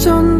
เจ็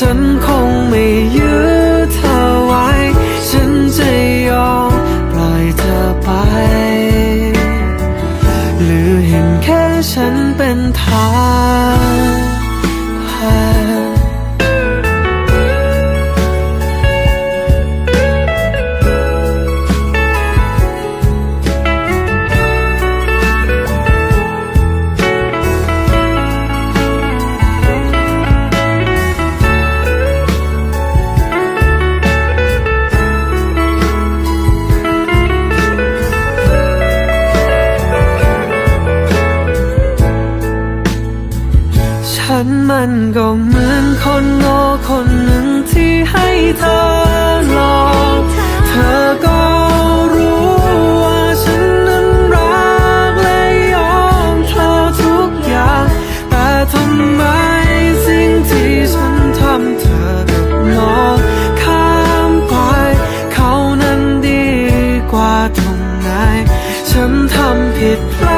ฉั มันก็เหมือนคนโง่คนหนึ่งที่ให้เธอหลอกเธอก็รู้ว่าฉันนั้นรักและยอมเธอทุกอย่าง แต่ทำไมสิ่งที่ฉันทำเธอกับมองข้ามไปเขานั้นดีกว่าตรงไหน ฉันทำผิดพลาด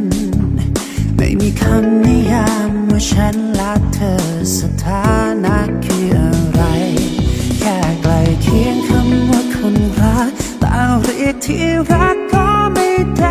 ไม่มีคำนิยามว่าฉันรักเธอสถานะคืออะไร แค่ไกลเคียงคำว่าคนรักแต่เรียกที่รักก็ไม่ได้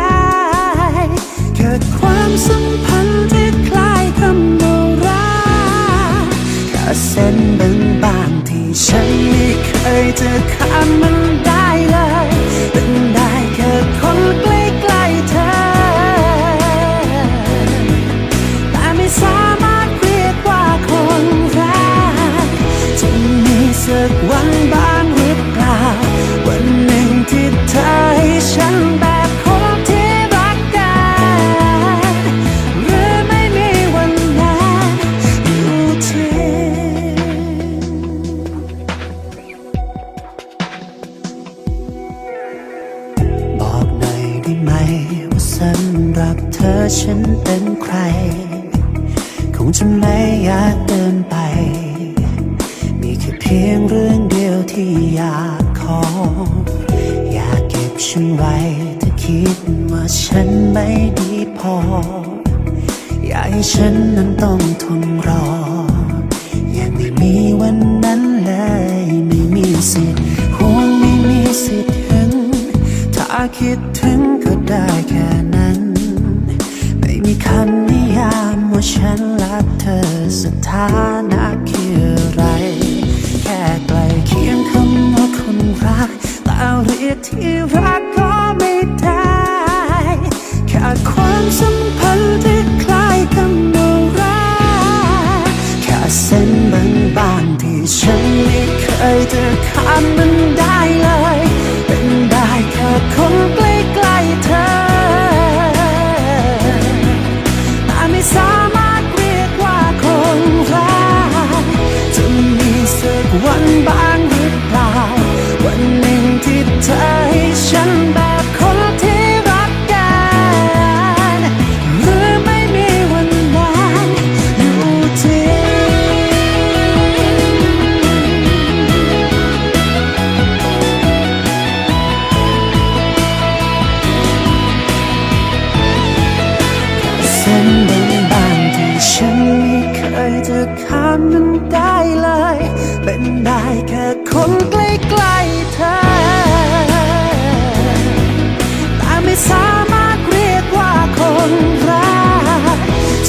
ยากเดินไป มีแค่เพียงเรื่องเดียวที่อยากขอ อยากเก็บฉันไว้ถ้าคิดว่าฉันไม่ดีพอ อยากให้ฉันนั้นต้องทนรอ ยังไม่มีวันนั้นเลย ไม่มีสิทธิ์ห่วงไม่มีสิทธิ์ถึง ถ้าคิดถึงก็ได้แค่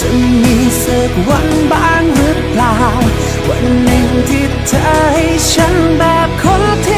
จะมีสักวันบ้างหรือเปล่า วันหนึ่งที่เธอให้ฉันแบบคนที่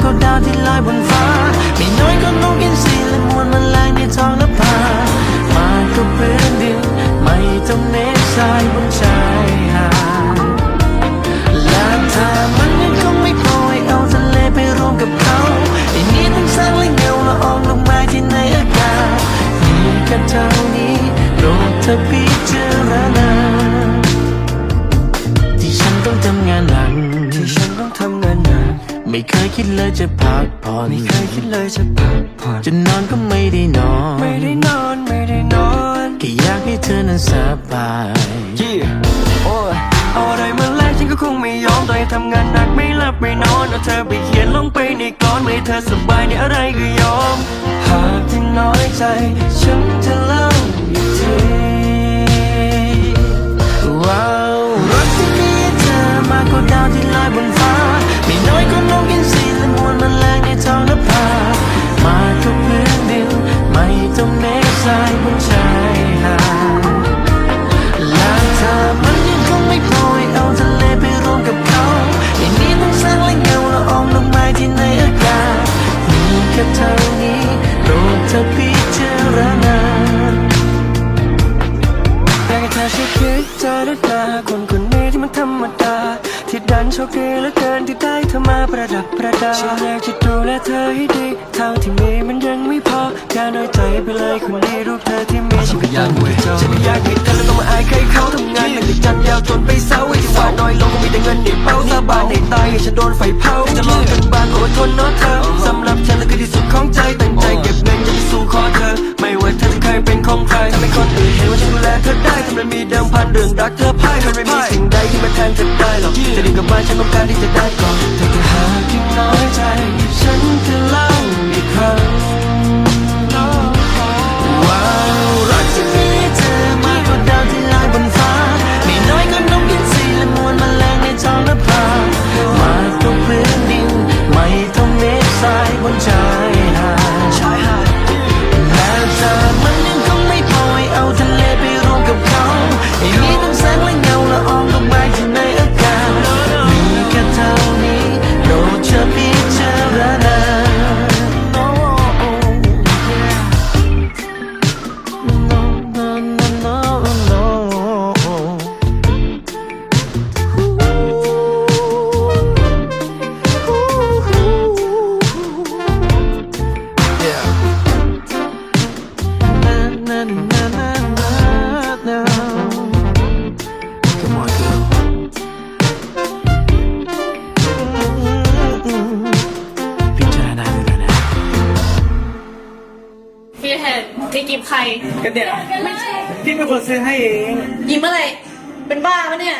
กกว่าดาวที่ลอยบนฟ้า ไม่น้อยก็นกอินทรีและมวลแมลงในท้องนภามากกว่าพื้นดิน ไม่ต้องเนสทรายบนชายหาดและถ้ามันยังคงไม่พอให้เอาทะเลไปรวมกับเขาไอ้นี้ต้องสร้างและเงาละอองลงมาที่ในอากาศมีแค่เท่านี้โปรดเธอพิ คยคิดเลยจะพักผ่อนไม่เคยคิดเลยจะพักผ่อนจะนอนก็ไม่ได้นอน ไม่ได้นอนไม่ได้นอนแค่อยากให้เธอนั้นสบายยี่โอ้ยเอาอะไรมาแลกฉันก็คงไม่ยอมต่อให้ทำงานหนักไม่หลับไม่นอนเอาเธอไปเขียนลงไปในกลอนไม่ให้เธอสบายในอะไรก็ยอมหากที่น้อยใจฉันจะเล่าอีกทีว้าวรักที่มีเธอมากกว่าดาวที่ลอยบนฟ้าไม่น้อยก็นกอิ นมวลแมลงในท้องนภามากกว่าพื้นดิน ไม่ต้องเมฆทรายบนชายหาดและถ้ามันยังคงไม่พอให้เอาทะเลไปรวมกับเขา อย่างนี้ต้องสร้างและเงาละอองลงมาที่ในอากาศมีแค่เท่านี้โปรดเธอพิจารณาอยากให้เธอช่วยคิดเจอด้วยตาคนคนนี้ที่มันธรรมดา ที่ดันโชคดีเหลือเกินที่ได้เธอมาประดับประดาฉันอยากจะดูแลเธอให้ดีเท่าที่มีมันยังไม่พออย่าน้อยใจไปเลยคนนี้รูปเธอที่มีฉันก็ยังไม่จบฉันไม่อยากให้เธอแล้วต้องมาอายใครเขาทำงานหนักจากจันทร์ยาวจนไปเสาร์ไอ้ที่ว่าน้อยลงก็มีแต่เงินในเป้าสาบานในตายให้ฉันโดนไฟเผาจะลองกันบ้านอดทนเนาะเธอสำหรับฉันแล้วคือที่สุดของใจตั้งใจเก็บเงินจะไปสู่ขอเธอ ไม่ว่าเธอจะเคยเป็นของใครทำให้คนอื่นเห็นว่าฉันดูแลเธอได้ทำไมมีเดิมพันเรื่องรักเธอพ่ายมันไม่มีสิ่งใดที่มาแทนเธอได้หรอก จะดีกับมาฉันต้องการที่จะได้ก่อน ซื้อให้เองยิ้มอะไรเป็นบ้าปะเนี่ย